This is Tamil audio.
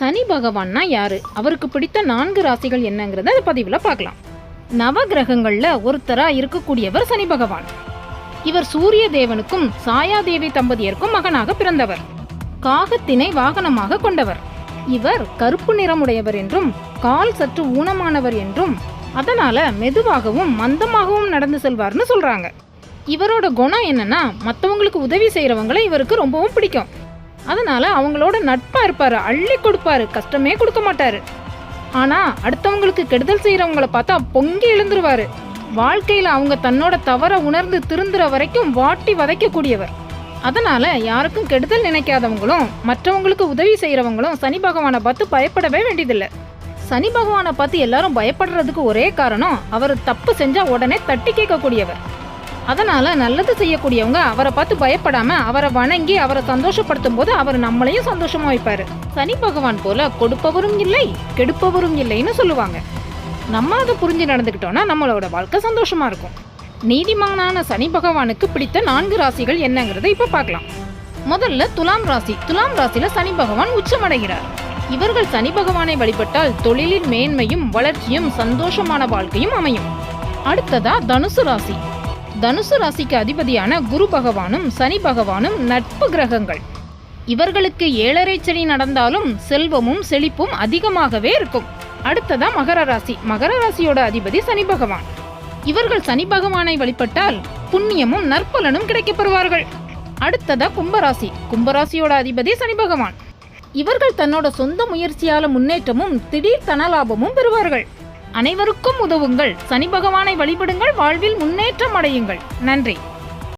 சனி பகவான்னா யாரு? அவருக்கு பிடித்த நான்கு ராசிகள் என்னங்கிறத அந்த பதிவில் பார்க்கலாம். நவ கிரகங்கள்ல ஒருத்தராக இருக்கக்கூடியவர் சனி பகவான். இவர் சூரிய தேவனுக்கும் சாயாதேவி தம்பதியருக்கும் மகனாக பிறந்தவர். காகத்தினை வாகனமாக கொண்டவர். இவர் கருப்பு நிறமுடையவர் என்றும் கால் சற்று ஊனமானவர் என்றும் அதனால மெதுவாகவும் மந்தமாகவும் நடந்து செல்வார்னு சொல்றாங்க. இவரோட குணம் என்னன்னா மற்றவங்களுக்கு உதவி செய்கிறவங்களை இவருக்கு ரொம்பவும் பிடிக்கும். அதனால அவங்களோட நட்பா இருப்பாரு அள்ளி கொடுப்பாரு கஷ்டமே கொடுக்க மாட்டாரு. ஆனா அடுத்தவங்களுக்கு கெடுதல் செய்யறவங்கள பார்த்தா பொங்கி எழுந்துருவாரு. வாழ்க்கையில அவங்க தன்னோட தவற உணர்ந்து திருந்துற வரைக்கும் வாட்டி வதைக்கக்கூடியவர். அதனால யாருக்கும் கெடுதல் நினைக்காதவங்களும் மற்றவங்களுக்கு உதவி செய்யறவங்களும் சனி பகவானை பார்த்து பயப்படவே வேண்டியதில்லை. சனி பகவானை பார்த்து எல்லாரும் பயப்படுறதுக்கு ஒரே காரணம் அவர் தப்பு செஞ்சா உடனே தட்டி கேட்கக்கூடியவர். அதனால் நல்லது செய்யக்கூடியவங்க அவரை பார்த்து பயப்படாமல் அவரை வணங்கி அவரை சந்தோஷப்படுத்தும் போது அவர் நம்மளையும் சந்தோஷமாக வைப்பார். சனி பகவான் போல கொடுப்பவரும் இல்லை கெடுப்பவரும் இல்லைன்னு சொல்லுவாங்க. நம்ம அதை புரிஞ்சு நடந்துக்கிட்டோன்னா நம்மளோட வாழ்க்கை சந்தோஷமாக இருக்கும். நீதிமானான சனி பகவானுக்கு பிடித்த நான்கு ராசிகள் என்னங்கிறத இப்போ பார்க்கலாம். முதல்ல துலாம் ராசி. துலாம் ராசியில சனி பகவான் உச்சமடைகிறார். இவர்கள் சனி பகவானை வழிபட்டால் தொழிலின் மேன்மையும் வளர்ச்சியும் சந்தோஷமான வாழ்க்கையும் அமையும். அடுத்ததா தனுசு ராசி. தனுசு ராசிக்கு அதிபதியான குரு பகவானும் சனி பகவானும் நட்பு கிரகங்கள். இவர்களுக்கு ஏழரை சனி நடந்தாலும் செல்வமும் செழிப்பும் அதிகமாகவே இருக்கும். அடுத்ததா மகர ராசி. மகர ராசியோட அதிபதி சனி பகவான். இவர்கள் சனி பகவானை வழிபட்டால் புண்ணியமும் நற்பலனும் கிடைக்கப் பெறுவார்கள் அடுத்ததா கும்பராசி. கும்பராசியோட அதிபதி சனி பகவான். இவர்கள் தன்னோட சொந்த முயற்சியால முன்னேற்றமும் திடீர் தனலாபமும் பெறுவார்கள். அனைவருக்கும் உதவுங்கள். சனி பகவானை வழிபடுங்கள். வாழ்வில் முன்னேற்றம் அடையுங்கள். நன்றி.